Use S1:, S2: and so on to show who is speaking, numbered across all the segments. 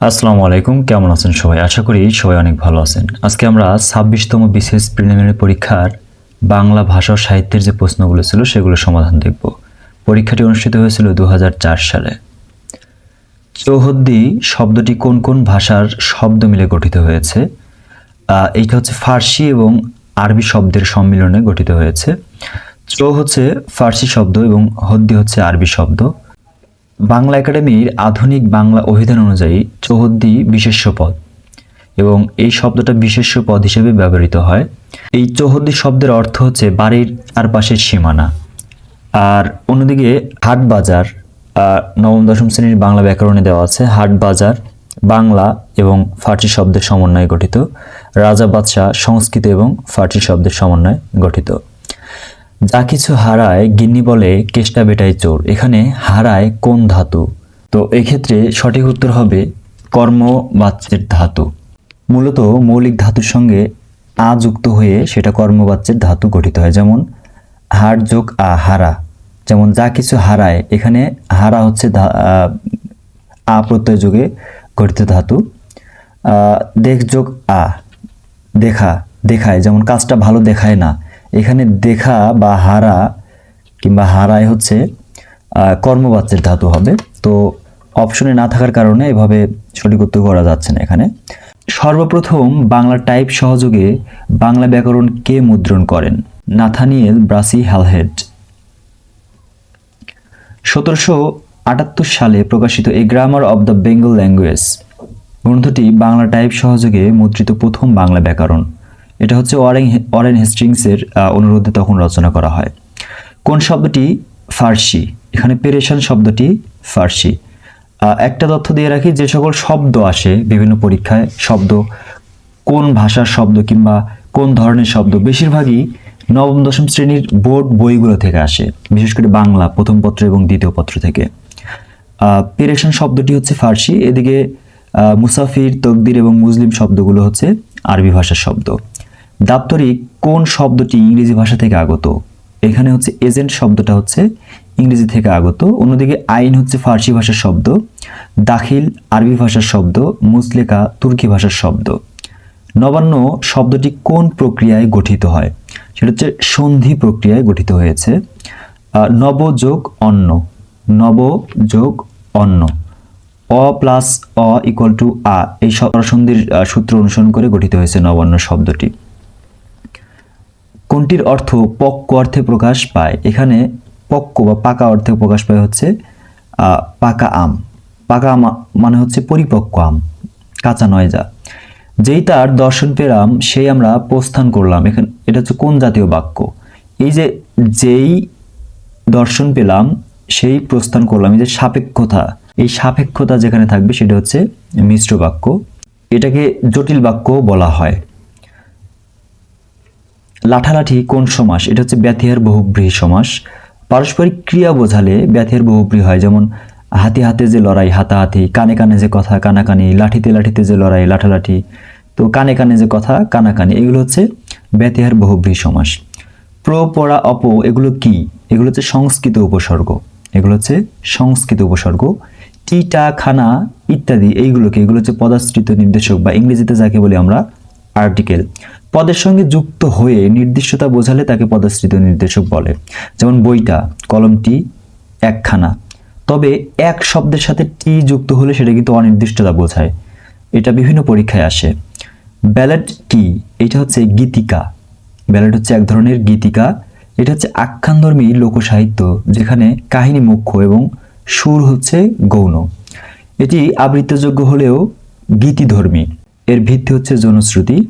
S1: আসসালামু আলাইকুম, কেমন আছেন সবাই? আশা করি সবাই অনেক ভালো আছেন। আজকে আমরা ছাব্বিশতম বিশেষ প্রিলিমিনারি পরীক্ষার বাংলা ভাষা ও সাহিত্যের যে প্রশ্নগুলো ছিল সেগুলো সমাধান দেখব। পরীক্ষাটি অনুষ্ঠিত হয়েছিল দু হাজার চার সালে। চৌহদ্দি শব্দটি কোন কোন ভাষার শব্দ মিলে গঠিত হয়েছে? এইটা হচ্ছে ফার্সি এবং আরবি শব্দের সম্মিলনে গঠিত হয়েছে। চৌ হচ্ছে ফার্সি শব্দ এবং হদ্দি হচ্ছে আরবি শব্দ। বাংলা একাডেমির আধুনিক বাংলা অভিধান অনুযায়ী চৌহদ্দি বিশেষ্য পদ এবং এই শব্দটা বিশেষ্য পদ হিসেবে ব্যবহৃত হয়। এই চৌহদ্দি শব্দের অর্থ হচ্ছে বাড়ির চারপাশের সীমানা। আর অন্যদিকে হাট বাজার নবম, দশম শ্রেণির বাংলা ব্যাকরণে দেওয়া আছে, হাট বাজার, বাংলা এবং ফার্সি শব্দের সমন্বয়ে গঠিত, রাজা বাদশাহ সংস্কৃত এবং ফার্সি শব্দের সমন্বয়ে গঠিত। যা কিছু হারায় গিন্নি বলে কেষ্টা বেটাই চোর, এখানে হারায় কোন ধাতু? তো এক্ষেত্রে সঠিক উত্তর হবে কর্ম বাচ্যের ধাতু। মূলত মৌলিক ধাতুর সঙ্গে আ যুক্ত হয়ে সেটা কর্মবাচ্যের ধাতু গঠিত হয়, যেমন হার যোগ আ, হারা। যেমন যা কিছু হারায়, এখানে হারা হচ্ছে আ প্রত্যয় যোগে গঠিত ধাতু। দেখ যোগ আ, দেখা, দেখায়, যেমন কাজটা ভালো দেখায় না। এখানে দেখা বা হারা কিংবা হারায় হচ্ছে কর্মবাচ্যের ধাতু হবে। তো অপশনে না থাকার কারণে এভাবে সঠিক উত্তর করা যাচ্ছে না এখানে। সর্বপ্রথম বাংলা টাইপ সহযোগে বাংলা ব্যাকরণ কে মুদ্রণ করেন? Nathaniel Brassey Halhed. সতেরোশো আটাত্তর সালে প্রকাশিত a grammar of the Bengal language. গ্রন্থটি বাংলা টাইপ সহযোগে মুদ্রিত প্রথম বাংলা ব্যাকরণ। এটা হচ্ছে ওয়ারেন ওয়ারেন হেস্টিংসের অনুরোধে তখন রচনা করা হয়। কোন শব্দটি? ফার্সি। এখানে পেরেশান শব্দটি ফার্সি। একটা তথ্য দিয়ে রাখি, যে সকল শব্দ আসে বিভিন্ন পরীক্ষায়, শব্দ কোন ভাষার শব্দ কিংবা কোন ধরনের শব্দ, বেশিরভাগই নবম, দশম শ্রেণির বোর্ড বইগুলো থেকে আসে, বিশেষ করে বাংলা, প্রথম পত্র এবং দ্বিতীয় পত্র থেকে। পেরেশান শব্দটি হচ্ছে ফার্সি, এদিকে মুসাফির, তকদির এবং মুসলিম শব্দগুলো হচ্ছে আরবি ভাষার শব্দ। দাপ্তরিক কোন শব্দটি ইংরেজি ভাষা থেকে আগত? এখানে হচ্ছে এজেন্ট শব্দটা হচ্ছে ইংরেজি থেকে আগত। অন্যদিকে আইন হচ্ছে ফার্সি ভাষার শব্দ, দাখিল আরবি ভাষার শব্দ, মুসলেকা তুর্কি ভাষার শব্দ। নবান্ন, শব্দটি কোন প্রক্রিয়ায় গঠিত হয়? সেটা হচ্ছে সন্ধি প্রক্রিয়ায় গঠিত হয়েছে। নব যোগ অন্ন। নব যোগ অন্ন। অ প্লাস অ ইকুয়াল টু আ। এই সন্ধির সূত্র অনুসরণ করে গঠিত হয়েছে নবান্ন শব্দটি। কোনটির অর্থ পক্ক অর্থে প্রকাশ পায়? এখানে পক্ক বা পাকা অর্থে প্রকাশ পায় হচ্ছে পাকা আম। পাকা আম মানে হচ্ছে পরিপক্ক আম, কাঁচা নয় যা যেই তার দর্শন পেলাম, সেই আমরা প্রস্থান করলাম। এখানে, এটা হচ্ছে কোন জাতীয় বাক্য? এই যে যেই দর্শন পেলাম, সেই প্রস্থান করলাম। এই যে সাপেক্ষতা, এই সাপেক্ষতা যেখানে থাকবে, সেটা হচ্ছে মিশ্র বাক্য। এটাকে জটিল বাক্য বলা হয়। লাঠালাঠি কোন সমাস? এটা হচ্ছে ব্যথিহার বহুব্রীহি সমাস। পারস্পরিক ক্রিয়া বোঝালে ব্যথিহার বহুব্রী হয়। যেমন হাতে হাতে যে লড়াই, হাতাহাতি, কানে কানে যে কথা, কানাকানি, লাঠিতে লাঠিতে যে লড়াই, লাঠালাঠি। তো কানে কানে যে কথা, কানাকানি, এগুলো হচ্ছে ব্যথিহার বহুব্রীহি সমাস। প্র, পড়া, অপ, এগুলো কি? এগুলো হচ্ছে সংস্কৃত উপসর্গ। এগুলো হচ্ছে সংস্কৃত উপসর্গ। টিটা খানা ইত্যাদি, এইগুলোকে, এগুলো হচ্ছে পদাশ্রিত নির্দেশক বা ইংরেজিতে যাকে বলি আমরা আর্টিকেল। পদের সঙ্গে যুক্ত হয়ে নির্দিষ্টতা বোঝালে তাকে পদাশ্রিত নির্দেশক বলে। যেমন বইটা, কলমটি একখানা। তবে এক শব্দের সাথে টি যুক্ত হলে সেটা কিন্তু অনির্দিষ্টতা বোঝায়। এটা বিভিন্ন পরীক্ষায় আসে। ব্যালেট কি এটা হচ্ছে গীতিকা। ব্যালেট হচ্ছে এক ধরনের গীতিকা। এটা হচ্ছে আখ্যানধর্মী লোকসাহিত্য, যেখানে কাহিনী মুখ্য এবং সুর হচ্ছে গৌণ। এটি আবৃত্তযোগ্য হলেও গীতিধর্মী। এর ভিত্তি হচ্ছে জনশ্রুতি।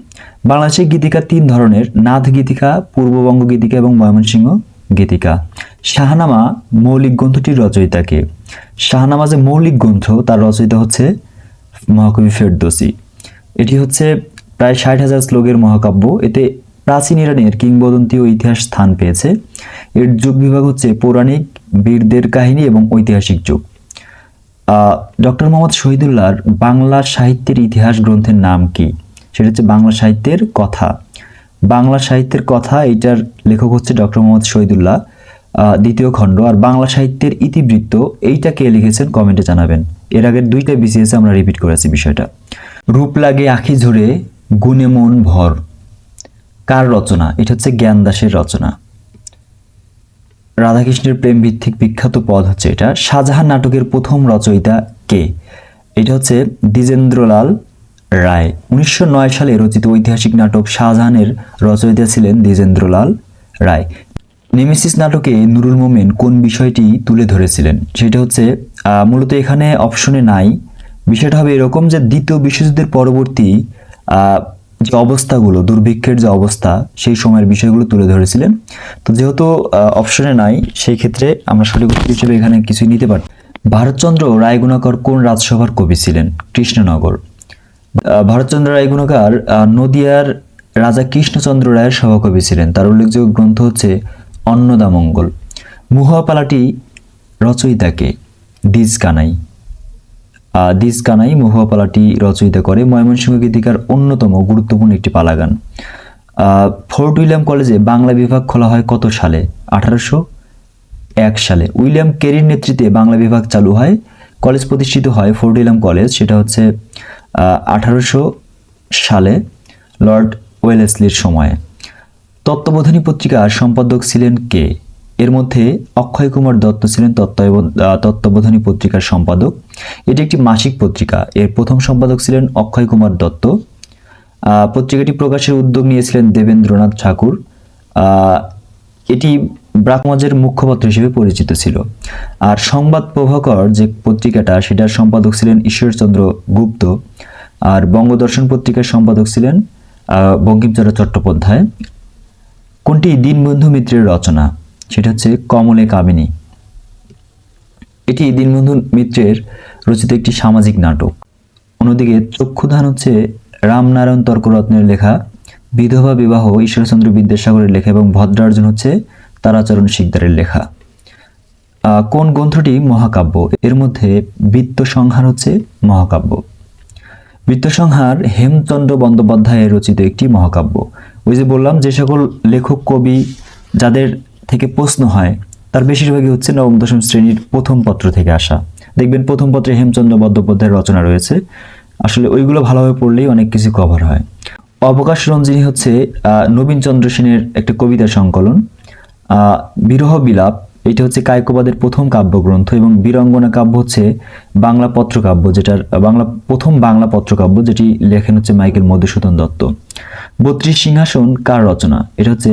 S1: বাংলাদেশের গীতিকা তিন ধরনের, নাথ গীতিকা, পূর্ববঙ্গ গীতিকা এবং ময়মনসিংহ গীতিকা। শাহনামা মৌলিক গ্রন্থটির রচয়িতাকে। শাহনামা যে মৌলিক গ্রন্থ, তার রচয়িতা হচ্ছে মহাকবি ফেরদোসি। এটি হচ্ছে প্রায় ষাট হাজার শ্লোকের মহাকাব্য। এতে প্রাচীন ইরানের কিংবদন্তি ও ইতিহাস স্থান পেয়েছে। এর যুগ বিভাগ হচ্ছে পৌরাণিক, বীরদের কাহিনী এবং ঐতিহাসিক যুগ। ডক্টর মোহাম্মদ শহীদুল্লাহর বাংলা সাহিত্যের ইতিহাস গ্রন্থের নাম কি? সেটা হচ্ছে বাংলা সাহিত্যের কথা। বাংলা সাহিত্যের কথা, এইটার লেখক হচ্ছে ডক্টর মোহাম্মদ শহীদুল্লাহ দ্বিতীয় খণ্ড। আর বাংলা সাহিত্যের ইতিবৃত্ত, এইটা কে লিখেছেন কমেন্টে জানাবেন। এর আগের দুইটা বিসিএস আমরা রিপিট করেছি বিষয়টা। রূপ লাগে আখি ঝরে গুণে মন ভর। কার রচনা? এটা হচ্ছে জ্ঞান দাসের রচনা। রাধাকৃষ্ণের প্রেম ভিত্তিক বিখ্যাত পদ হচ্ছে এটা। শাহজাহান নাটকের প্রথম রচয়িতা কে? এটা হচ্ছে দ্বিজেন্দ্রলাল রায়। উনিশশো নয় সালে রচিত ঐতিহাসিক নাটক শাহজাহানের রচয়িতা ছিলেন দ্বিজেন্দ্রলাল রায়। নেমেসিস নাটকে নুরুল মোমেন কোন বিষয়টি তুলে ধরেছিলেন? সেটা হচ্ছে মূলত এখানে অপশনে নাই। বিষয়টা হবে এরকম যে দ্বিতীয় বিশ্বযুদ্ধের পরবর্তী যে অবস্থাগুলো, দুর্ভিক্ষের যে অবস্থা, সেই সময়ের বিষয়গুলো তুলে ধরেছিলেন। তো যেহেতু অপশনে নাই, সেই ক্ষেত্রে আমরা সঠিক উত্তর হিসেবে এখানে কিছুই নিতে পারি ভারতচন্দ্র রায়গুণাকর কোন রাজসভার কবি ছিলেন? কৃষ্ণনগর। ভারতচন্দ্র রায়গুণাকার আহ, নদিয়ার রাজা কৃষ্ণচন্দ্র রায়ের সভাকবি ছিলেন। তার উল্লেখযোগ্য গ্রন্থ হচ্ছে অন্নদামঙ্গল মুহাপালাটি রচয়িতাকে দিজ কানাই। দিজ কানাই মহুয়াপালাটি রচয়িতা করে ময়মনসিংহ গীতিকার অন্যতম গুরুত্বপূর্ণ একটি পালাগান। ফোর্ট উইলিয়াম কলেজে বাংলা বিভাগ খোলা হয় কত সালে? আঠারোশো এক সালে। উইলিয়াম কেরির নেতৃত্বে বাংলা বিভাগ চালু হয় কলেজ প্রতিষ্ঠিত হয় ফোর্ট উইলিয়াম কলেজ সেটা হচ্ছে আঠারোশো সালে লর্ড ওয়েলেসলির সময়ে। তত্ত্ববোধনী পত্রিকার সম্পাদক ছিলেন কে? এর মধ্যে অক্ষয় কুমার দত্ত ছিলেন আহ, তত্ত্ববোধনী পত্রিকার সম্পাদক। এটি একটি মাসিক পত্রিকা। এর প্রথম সম্পাদক ছিলেন অক্ষয় কুমার দত্ত। পত্রিকাটি প্রকাশের উদ্যোগ নিয়েছিলেন দেবেন্দ্রনাথ ঠাকুর। এটি ব্রাহ্মজের মুখপত্র হিসেবে পরিচিত ছিল। আর সংবাদ প্রভাকর যে পত্রিকাটা সেটার সম্পাদক ছিলেন ঈশ্বরচন্দ্র গুপ্ত। আর বঙ্গদর্শন পত্রিকার সম্পাদক ছিলেন বঙ্কিমচন্দ্র চট্টোপাধ্যায়। কোনটি দীনবন্ধু মিত্রের রচনা? সেটা হচ্ছে কমলে কামিনী। এটি দীনবন্ধু মিত্রের রচিত একটি সামাজিক নাটক। অন্যদিকে চক্ষুধান হচ্ছে রামনারায়ণ তর্করত্নের লেখা, বিধবা বিবাহ, ঈশ্বরচন্দ্র বিদ্যাসাগরের লেখা এবং ভদ্রার্জুন হচ্ছে তারাচরণ শিকদারের লেখা। কোন গ্রন্থটি মহাকাব্য? এর মধ্যে বৃত্ত সংহার হচ্ছে মহাকাব্য। বৃত্তসংহার হেমচন্দ্র বন্দ্যোপাধ্যায়ের রচিত একটি মহাকাব্য। ওই যে বললাম যে সকল লেখক কবি যাদের থেকে প্রশ্ন হয় তার বেশিরভাগই হচ্ছে নবম দশম শ্রেণির প্রথম পত্র থেকে আসা। দেখবেন প্রথম পত্রে হেমচন্দ্র বন্দ্যোপাধ্যায়ের রচনা রয়েছে। আসলে ওইগুলো ভালোভাবে পড়লেই অনেক কিছু কভার হয়। অবকাশ রঞ্জিনী হচ্ছে আহ, নবীন চন্দ্র সেনের একটা কবিতা সংকলন। বিরহ বিলাপ, এটা হচ্ছে কায়কবাদের প্রথম কাব্যগ্রন্থ এবং বীরঙ্গনা কাব্য হচ্ছে বাংলা পত্রকাব্য, যেটার, বাংলা, প্রথম বাংলা পত্রকাব্য যেটি লেখেন হচ্ছে মাইকেল মধুসূদন দত্ত। বত্রিশ সিংহাসন কার রচনা? এটা হচ্ছে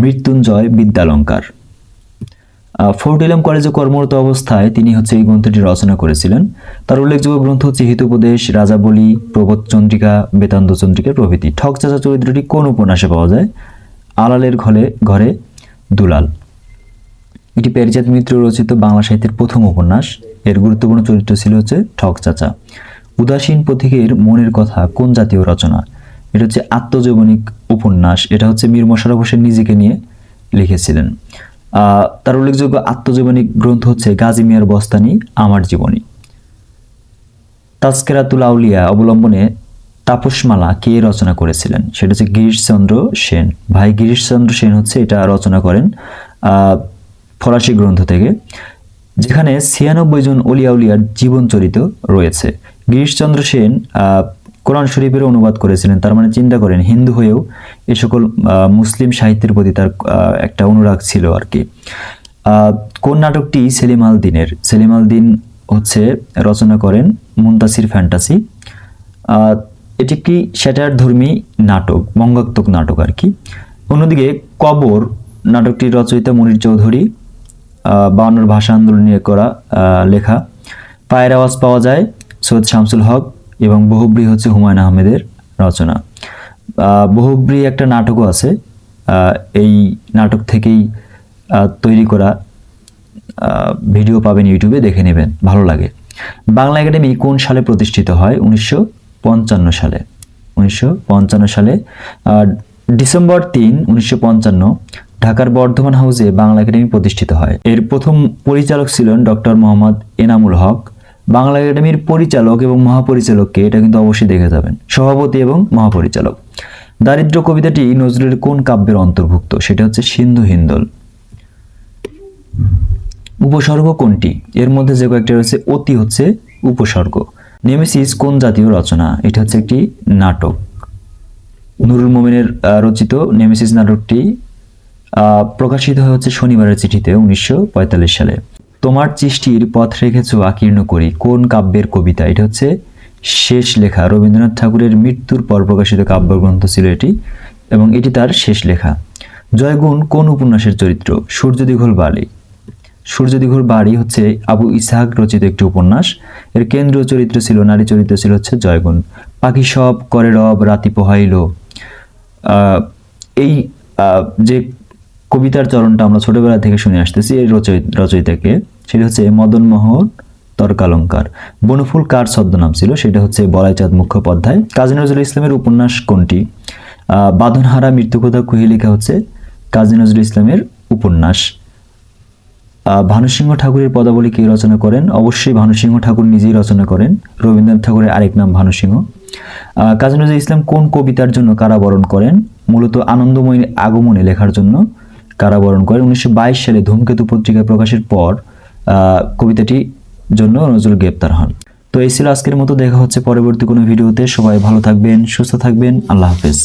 S1: মৃত্যুঞ্জয় বিদ্যালঙ্কার। ফোর্ট কলেজে কর্মরত অবস্থায় তিনি হচ্ছে এই গ্রন্থটি রচনা করেছিলেন। তার উল্লেখযোগ্য গ্রন্থ হচ্ছে হিতোপদেশ রাজাবলী প্রবোধ চন্দ্রিকা, বেতান্ত চন্দ্রিকা প্রভৃতি। ঠক চাচা চরিত্রটি কোন উপন্যাসে পাওয়া যায়? আলালের ঘরে ঘরে দুলাল। এটি প্যারিচাঁদ মিত্র রচিত বাংলা সাহিত্যের প্রথম উপন্যাস। এর গুরুত্বপূর্ণ চরিত্র ছিল হচ্ছে ঠক চাচা। উদাসীন পথিকের মনের কথা কোন জাতীয় রচনা? এটা হচ্ছে আত্মজীবনিক উপন্যাস। এটা হচ্ছে মীর মোশাররফ হোসেন নিজেকে নিয়ে লিখেছিলেন। তার উল্লেখযোগ্য আত্মজীবনিক গ্রন্থ হচ্ছে গাজী মিয়ার বস্তানি, আমার জীবনী। তাস্কেরাতুল আউলিয়া অবলম্বনে তাপসমালা কে রচনা করেছিলেন? সেটা হচ্ছে গিরিশচন্দ্র সেন। ভাই গিরিশচন্দ্র সেন হচ্ছে এটা রচনা করেন ফরাসি গ্রন্থ থেকে, যেখানে ছিয়ানব্বই জন অলিয়া উলিয়ার জীবন চরিত রয়েছে। গিরিশচন্দ্র সেন কোরআন শরীফের অনুবাদ করেছিলেন, তার মানে চিন্তা করেন, হিন্দু হয়েও এ সকল মুসলিম সাহিত্যের প্রতি তার একটা অনুরাগ ছিল আর কি। কোন নাটকটি সেলিম আল দিনের? সেলিম আল দিন হচ্ছে রচনা করেন মুন্তাসির ফ্যান্টাসি। এটি একটি স্যাটার ধর্মী নাটক, বঙ্গাত্মক নাটক আর কি? অন্যদিকে কবর নাটকটির রচয়িতা মনির চৌধুরী বায়ান্নর ভাষা আন্দোলন নিয়ে করা লেখা। পায়ের আওয়াজ পাওয়া যায় সৈয়দ শামসুল হক এবং বহুব্রী হচ্ছে হুমায়ুন আহমেদের রচনা। বহুব্রী একটা নাটকও আছে এই নাটক থেকেই তৈরি করা ভিডিও পাবেন ইউটিউবে, দেখে নেবেন, ভালো লাগে। বাংলা একাডেমি কোন সালে প্রতিষ্ঠিত হয়? উনিশশো পঞ্চান্ন সালে। উনিশশো পঞ্চান্ন সালে ডিসেম্বর তিন, উনিশশো ঢাকার বর্ধমান হাউসে বাংলা একাডেমি প্রতিষ্ঠিত হয়। এর প্রথম পরিচালক ছিলেন ডক্টর মোহাম্মদ এনামুল হক। বাংলা একাডেমির পরিচালক এবং মহাপরিচালককে এটা কিন্তু অবশ্যই দেখে যাবেন। সভাপতি এবং মহাপরিচালক। দারিদ্র কবিতাটি নজরুলের কোন কাব্যের অন্তর্ভুক্ত? সেটা হচ্ছে সিন্ধু হিন্দল। উপসর্গ কোনটি? এর মধ্যে যে কয়েকটা রয়েছে, অতি হচ্ছে উপসর্গ। নেমেসিস কোন জাতীয় রচনা? এটা হচ্ছে একটি নাটক। নুরুল মোমিনের রচিত নেমেসিস নাটকটি প্রকাশিত হচ্ছে শনিবারের চিঠিতে উনিশশো পঁয়তাল্লিশ সালে। তোমার চিষ্টির পথ রেখেছ আকীর্ণ করি, কোন কাব্যের কবিতা? এটা হচ্ছে শেষ লেখা। রবীন্দ্রনাথ ঠাকুরের মৃত্যুর পর প্রকাশিত কাব্যগ্রন্থ ছিল এটি, এবং এটি তার শেষ লেখা। জয়গুণ কোন উপন্যাসের চরিত্র? সূর্য দিঘল বালি। সূর্য দিঘল বাড়ি হচ্ছে আবু ইসাহাক রচিত একটি উপন্যাস। এর কেন্দ্রীয় চরিত্র ছিল, নারী চরিত্র ছিল হচ্ছে জয়গুণ। পাখি সব করে রব, রাতি পোহাইল। এই যে কবিতার চরণটা আমরা ছোটবেলা থেকে শুনে আসতেছি এই রচয়িত, রচয়িতাকে, সেটা হচ্ছে মদন মোহন তর্কালঙ্কার। বনফুল কার ছদ্মনাম ছিল? সেটা হচ্ছে বলাইচাঁদ মুখোপাধ্যায়। কাজী নজরুল ইসলামের উপন্যাস কোনটি? বাঁধনহারা মৃত্যুকথা কুহিলিকা হচ্ছে কাজী নজরুল ইসলামের উপন্যাস। ভানুসিংহ ঠাকুরের পদাবলী কে রচনা করেন? অবশ্যই ভানুসিংহ ঠাকুর নিজেই রচনা করেন। রবীন্দ্রনাথ ঠাকুরের আরেক নাম ভানুসিংহ। কাজী নজরুল ইসলাম কোন কবিতার জন্য কারাবরণ করেন? মূলত আনন্দময়ী আগমনে লেখার জন্য কারাবরণ করেন। উনিশশো বাইশ সালে ধূমকেতু পত্রিকায় প্রকাশের পর কবিতাটি জন্য নজরুল গ্রেপ্তার হন। তো এই ছিল আজকের মতো। দেখা হচ্ছে পরবর্তী কোনো ভিডিওতে। সবাই ভালো থাকবেন, সুস্থ থাকবেন। আল্লাহ হাফেজ।